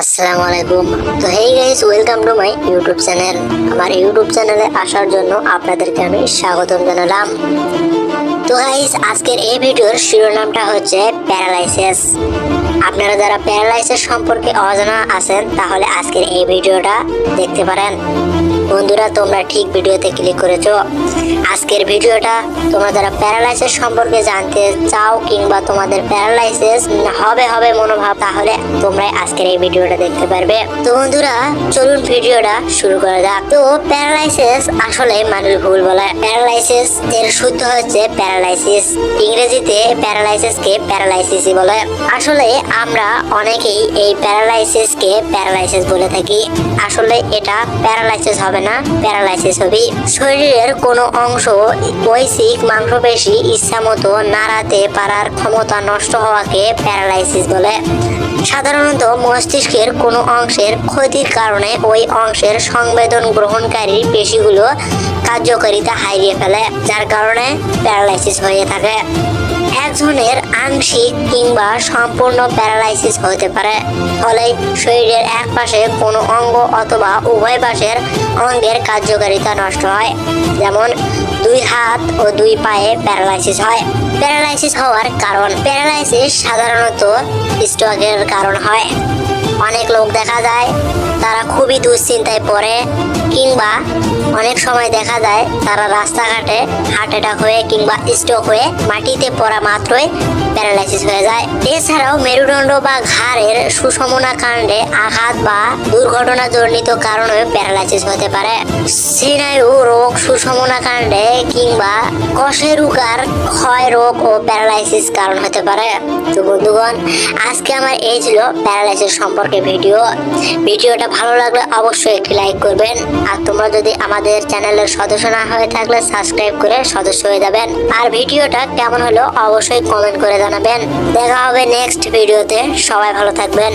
আসসালামু আলাইকুম তো hey guys welcome to my YouTube channel আমার ইউটিউব চ্যানেলে আসার জন্য আপনাদেরকে আমি স্বাগতম জানালাম। তো গাইস আজকের এই ভিডিওর শিরোনামটা হচ্ছে প্যারালাইসিস। আপনারা যারা প্যারালাইসিস সম্পর্কে অজানা আছেন, তাহলে আজকের এই ভিডিওটা দেখতে পারেন। বন্ধুরা, তোমরা ঠিক ভিডিওতে ক্লিক করেছ। আজকের ভিডিওটা তোমরা যারা প্যারালাইসিস সম্পর্কে জানতে চাও কিংবা তোমাদের প্যারালাইসিস হবে হবে মনোভাব, তাহলে তোমরাই আজকের এই ভিডিওটা দেখতে পারবে। তো বন্ধুরা, চলুন ভিডিওটা শুরু করা যাক। তো প্যারালাইসিস আসলে মানুষ ভুল বলে। প্যারালাইসিস এর শুদ্ধ হচ্ছে প্যারালাইসিস। ইংরেজিতে প্যারালাইসিসকে প্যারালাইসিসই বলে। আসলে আমরা অনেকেই এই প্যারালাইসিসকে প্যারালাইসিস বলে থাকি। আসলে এটা প্যারালাইসিস হবে না, প্যারালাইসিস হবে শরীরের কোনো অংশ বৈশিক মাংসপেশি ইচ্ছা মতো নাড়াতে পারার ক্ষমতা নষ্ট হওয়াকে প্যারালাইসিস বলে। সাধারণত মস্তিষ্কের কোনো অংশের ক্ষতির কারণে ওই অংশের সংবেদন গ্রহণকারী পেশিগুলো কার্যকারিতা হারিয়ে ফেলে, যার কারণে প্যারালাইসিস হয়ে থাকে। একজনের আংশিক কিংবা সম্পূর্ণ প্যারালাইসিস হতে পারে। ফলে শরীরের এক পাশে কোনো অঙ্গ অথবা উভয় পাশের অঙ্গের কার্যকারিতা নষ্ট হয়। যেমন দুই হাত ও দুই পায়ে প্যারালাইসিস হয়। প্যারালাইসিস হওয়ার কারণ প্যারালাইসিস সাধারণত স্ট্রোকের কারণ হয়। অনেক লোক দেখা যায়, তারা খুবই দুশ্চিন্তায় পড়ে, কিংবা অনেক সময় দেখা যায় তারা রাস্তাঘাটে হার্ট অ্যাটাক হয়ে কিংবা স্ট্রোক হয়ে মাটিতে পড়া মাত্রই প্যারালাইসিস হয়ে যায়। এছাড়াও মেরুদণ্ড বা ঘাড়ের সুষমনা কাণ্ডে আঘাত বা দুর্ঘটনাজনিত কারণে প্যারালাইসিস হতে পারে। স্নায়ু রোগ সুষমনা কাণ্ডে কিংবা কশেরুকার ক্ষয় রোগ ও প্যারালাইসিস কারণ হতে পারে। তো বন্ধুগণ, আজকে আমার এই ছিল প্যারালাইসিস সম্পর্কে ভিডিও। ভিডিওটা ভালো লাগলে অবশ্যই একটি লাইক করবেন। আর তোমরা যদি আমাদের চ্যানেলের সদস্য না হয়ে থাকলে সাবস্ক্রাইব করে সদস্য হয়ে যাবেন। আর ভিডিওটা কেমন হলো অবশ্যই কমেন্ট করে জানাবেন। দেখা হবে নেক্সট ভিডিওতে। সবাই ভালো থাকবেন।